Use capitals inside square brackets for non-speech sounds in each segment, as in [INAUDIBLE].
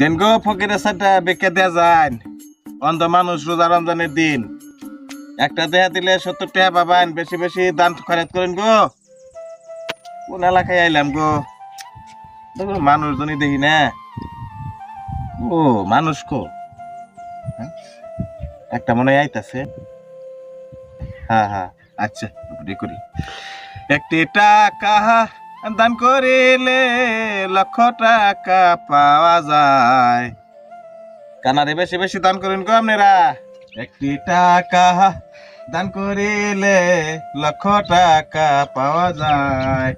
দেন গো ফকিরের সাথে বেঁকে দেয়া যায় অন্ধ মানুষ রোজা রমজানের দিন। একটা দেহা দিলে সত্তর টাকা পাবেন বেশি বেশি দান খরচ করেন গো। কোন এলাকায় আইলাম গো? মানুষজনই দেখি না। ও, মানুষ কো? হ্যাঁ? একটা মনে আইতাছে। হ্যাঁ হ্যাঁ আচ্ছা করি। একটি টাকা দান করিলে লক্ষ টাকা পাওয়া যায়। কানারে বেশি বেশি দান করুন গো আপনারা। একটি টাকা দান করিলে লক্ষ টাকা পাওয়া যায়।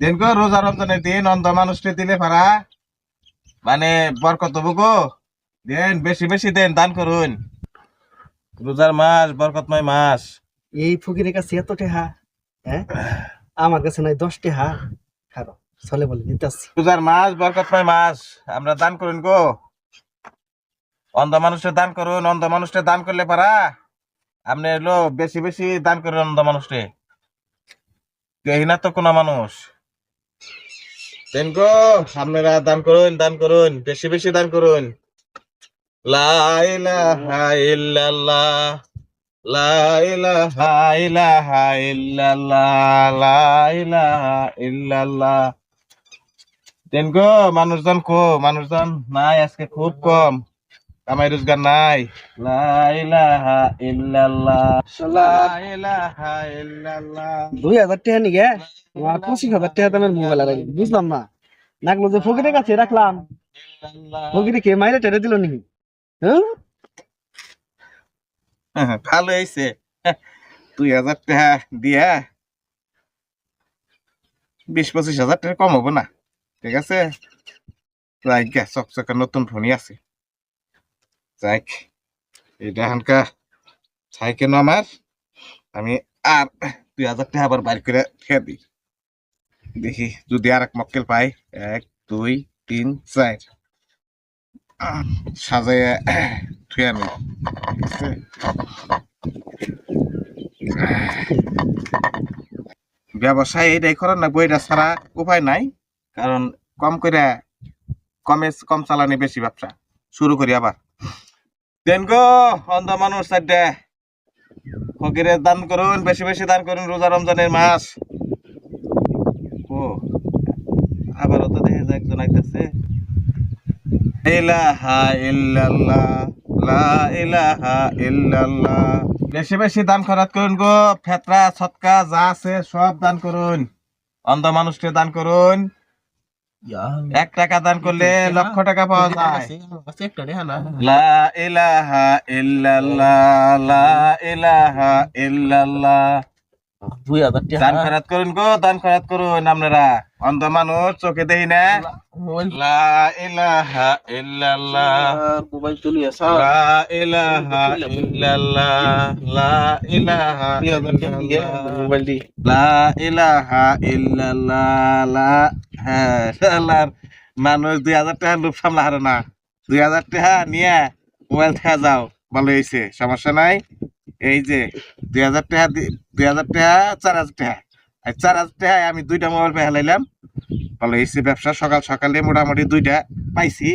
দিন গো, রোজা রমজানের দিন অন্ধ মানুষকে দিলে পারা মানে বরকত হব গো। দেন, বেশি বেশি দেন, দান করুন। রোজার মাস বরকতময় মাস। এই ফকিরের কাছে এত টেহা হ্যাঁ? আমার কাছে নাই দশ টেহা খারো, চলে বলে নিতেছি রোজার মাস বরকতময় মাস। আমরা দান করুন গো। অন্ধ মানুষের দান করুন, অন্ধ মানুষকে দান করলে পারা। আপনি এলো, বেশি বেশি দান করুন অন্ধ মানুষকে। দেখি না তো কোনো মানুষ। দেন গো, আপনারা দান করুন দান করুন, বেশি বেশি দান করুন। লা ইলাহা মানুষজন কো মানুষজন নাই আজকে খুব কম। কামাই রোজগার নাই। লা ইলাহা ইল্লাল্লাহ। লা ইলাহা ইল্লাল্লাহ। দুই হাজার টেহা নিগে পঁচিশ হাজার টেহা দামের মোবাইল আর বুঝলাম না। নাকলো যে ফকিরের কাছে রাখলাম। ফকিরে কে মাইরে টেরে দিল নাকি হ্যাঁ? [LAUGHS] ভালো হয়েছে [LAUGHS] দুই হাজার টাকা দিয়া বিশ পঁচিশ হাজার টাকা কম হব না, ঠিক আছে? যাই গে, চকচকে নতুন ফোনই আছে। যাই এটা এখানকার চাই কেন আমার? আমি আর দুই হাজার টাকা আবার বাইর করে খেয়ে দিই। দেখি যদি আর এক মক্কেল পাই, এক, দুই, তিন, চার। সাজাইয়া থুয়ে ব্যবসায় এটাই করার না, বইটা ছাড়া উপায় নাই, কারণ কম করে কমে কম চালানি বেশি ব্যবসা। শুরু করি আবার। দেন গো, অন্ধ মানুষ ফকিরের দান করুন, বেশি বেশি দান করুন, রোজা রমজানের মাস। ও, আবারও তো দেখে যায় একজন আইতেছে। ইলাহা ইল্লাল্লাহ। বেশি বেশি দান খরচ করুন গো। ফেতরা ছটকা যা আছে সব দান করুন। অন্ধ মানুষকে দান করুন। এক টাকা দান করলে লক্ষ টাকা পাওয়া যায়। লা দুই হাজার দান করুন গো দান খরচ করুন আপনারা। অন্ধ মানুষ চোখে না। লা ইলাহা ইল্লাল্লাহ। মোবাইল চলি লা ইলাহা ইল্লাল্লাহ। লা ইলাহা ইল্লাল্লাহ। মোবাইল দি লা ইলাহা ইল্লাল্লাহ। লা হ্যাঁ মানুষ দুই হাজার টাকা লোভ সামলা হারে না। দুই হাজার টাকা নিয়ে মোবাইল থেকে যাও। ভালো হয়েছে। সমস্যা নাই। এই যে দুই হাজার টাকা দুই হাজার টাকা, চার হাজার টাকা। আর চার হাজার টাকা আমি দুইটা মোবাইল পেয়ে হেলাইলাম ভালো হয়েছে ব্যবসা, সকাল সকালে মোটামুটি দুইটা পাইছি,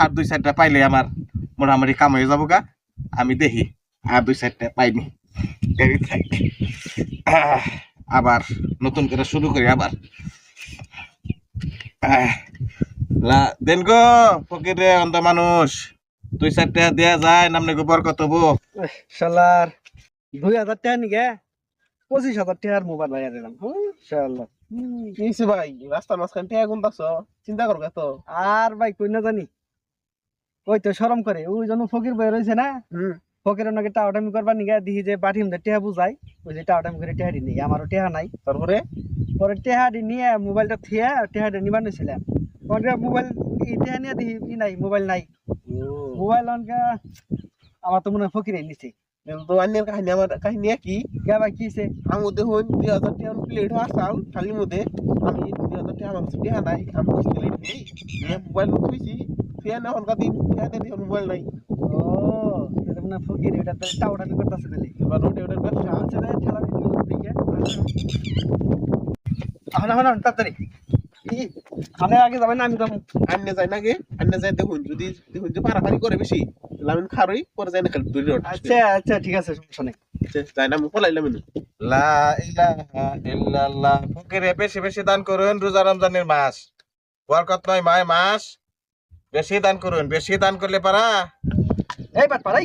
আর দুই চারটা পাইলে আমার মোটামুটি কাম হয়ে যাব গা আমি দেখি, আর দুই চারটা পাইনি। আবার নতুন করে শুরু করি আবার। দেন গো ফকিরে অন্ধ মানুষ। দুই চারটা দেয়া যায় নামনে গোবর কত বো শালার। দুই হাজার টাকা নিগে পঁচিশ হাজার টাকার মোবাইল বাইরে দিলাম। শালা কিসে ভাই রাস্তার মাঝখান চিন্তা করো এত। আর ভাই কই না জানি। ওই তো শরম করে। ওই জন্য ফকির বই রয়েছে না? ফকিরের নাকি টাওটামি করবার নিগে দিহি যে বাটি মধ্যে টেহা বুঝাই ওই যে টাওটামি করে টেহাডি নেই। আমারও টেহা নাই। তারপরে? পরে টেহাডি নিয়ে মোবাইলটা থিয়া টেহাডি নিবার নিছিলাম। পরে মোবাইল টেহা নিয়ে দিহি নাই মোবাইল নাই। মোবাইল অনকা আমার তো মনে হয় ফকিরে নিছে তো অন্যের কাহিনী আমার কাহিনী কি কে ভাই কিছে আমার দেখুন দুই হাজার টাকা প্লেট আসাম খালির মধ্যে আমি দুই হাজার টাকা আমার কাছে টাকা নাই আমি বসে প্লেট নেই মোবাইল থুইছি ফ্যান এখন কাদিন ফ্যান দিয়ে মোবাইল নাই ও হয় ফকির এটা তো টাওটামি করতেছে দিলে এবার রোডে ওটার ব্যবসা ঠেলা এখন এখন তাড়াতাড়ি আপনি আগে যাবেন না আমি যাব। আন্নে যায় নাকি আন্নে যায় দেখুন যদি দেখুন যে পারাপারি করে বেশি তাহলে আমি খারই পরে যাই না খালি দূরে আচ্ছা আচ্ছা ঠিক আছে সমস্যা নেই। যাই না আমি পলাইলাম না লা ইলাহা ইল্লাল্লাহ ফকিরে বেশি বেশি দান করুন রোজা রমজানের মাস। বরকত নয় মায় মাস। বেশি দান করুন বেশি দান করলে পারা। এই বাট পারাই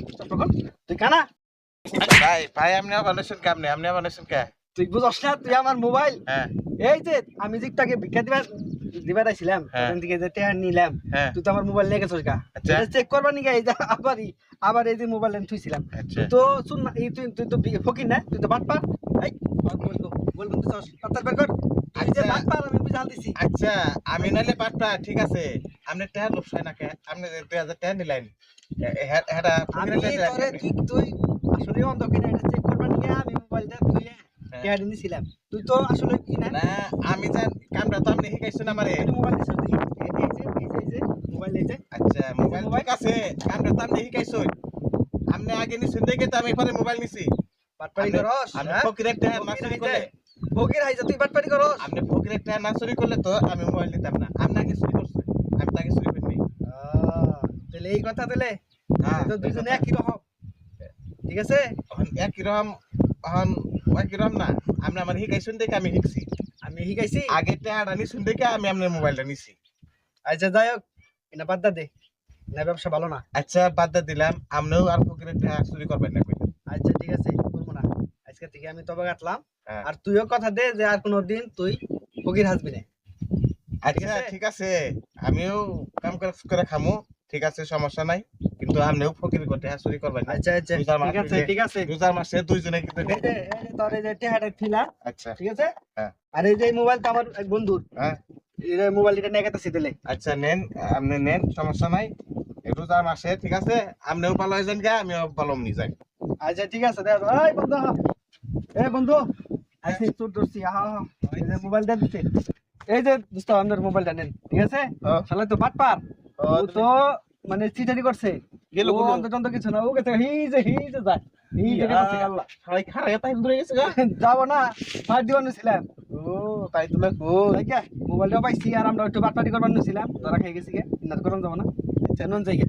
তুই কানা? ভাই ভাই আপনি বানাইছেন কে আপনি আপনি বানাইছেন কে? তুই বুঝস না তুই আমার মোবাইল? হ্যাঁ। এই যে আমি তাকে ভিক্ষা দিবার দিবার আইছিলাম হ্যাঁ। ওখান থেকে যে টেহার নিলাম হ্যাঁ। তুই তো আমার মোবাইল নিয়ে গেছিস গা। আচ্ছা। চেক করবা নি গা এই যে আবার আবার এই যে মোবাইল আমি থুইছিলাম। আচ্ছা। তো শুন না এই তুই তুই তো ফকির না তুই তো এই বলব তুই চাস। বের কর। আমি যে আচ্ছা। আমি বুঝাল দিছি। আচ্ছা আমি নাইলে পাটটা ঠিক আছে। আপনি টেহার লোকসাই না কে? আপনি যে দুই হাজার টেহার নিলেন হেটা আমি তোরে তুই তুই আসলে অন্ধ কিনা এটা চেক করবা নিগা আমি মোবাইলটা তুই টেহার নিছিলাম তুই তো আসলে কি না? না আমি জান কামটা তো আপনি শিখাইছেন আমারে। মোবাইল দিছিস দেখি। এই যে এই যে এই যে মোবাইল এই যে। আচ্ছা মোবাইল ঠিক আছে। কামটা তো আপনি শিখাইছেন। আপনি আগে নিছেন দেখে তো আমি পরে মোবাইল নিছি। বাটপারি আমি- করস আমি হ্যাঁ? ফকির চুরি হইছে। করলে। ফকির হাইজা তুই বাটপারি করস। আপনি ফকিরের টেহার না করলে তো আমি মোবাইল নিতাম না। আপনি আগে চুরি করছেন। আমি তাকে চুরি করিনি। তাহলে এই কথা তাহলে। হ্যাঁ তো দুজনে একই রকম। ঠিক আছে? একই রকম। একই রকম না আপনি আমার শিখাইছেন দেখে আমি শিখছি। আমি শিখাইছি আগে টেহারটা নিছেন দেখে আমি আপনার মোবাইলটা নিছি। আচ্ছা যাই হোক এটা বাদ দা দে না ব্যবসা ভালো না। আচ্ছা বাদ দিয়ে দিলাম আপনিও আর ফকিরের চুরি করবেন না আচ্ছা ঠিক আছে করব না। আজকে থেকে আমি তবে কাটলাম। হ্যাঁ। আর তুইও কথা দে যে আর কোনো দিন তুই ফকির হাসবি না। আচ্ছা ঠিক আছে আমিও কাম করে খামু। ঠিক আছে সমস্যা নাই। কিন্তু আপনিও ফকির করতে চুরি করবেন না। আচ্ছা আচ্ছা ঠিক আছে ঠিক আছে। রোজার মাসে দুইজনে কিন্তু এই যে তোর এই যে টেহাটা থিলা আচ্ছা। ঠিক আছে? হ্যাঁ। আর এই যে এই মোবাইলটা আমার এক বন্ধুর হ্যাঁ। এই যে মোবাইলটা নিয়ে গেছে দিলে আচ্ছা নেন আপনি নেন সমস্যা নাই। রোজার মাসে ঠিক আছে? আপনিও ভালো হয়ে যান গা আমিও ভালো নিয়ে যাই। আচ্ছা ঠিক আছে দে এই বন্ধু এই বন্ধু আইসি তোর ধরছি আহা। এই যে মোবাইলটা দিতে এই যে দোস্ত আপনার মোবাইলটা নেন ঠিক আছে? হ্যাঁ। শালা তো বাট পার ও, তো মানে চিটারি করছে। গেল কোন অন্তত কিছু না ও গেছে হি যে হি যে যায় হি যে গেছে আল্লাহ সবাই খারাপ তাই দূরে গেছে গা? [LAUGHS] যাব না ফাইভ দিবান ছিলাম ও তাই তো না তাই কে? মোবাইলটা পাইছি আর আমরা একটু বাটপাটি করবার নিছিলাম। ধরা খেয়ে গেছি গে না করন যাব না। চেনন যাই গে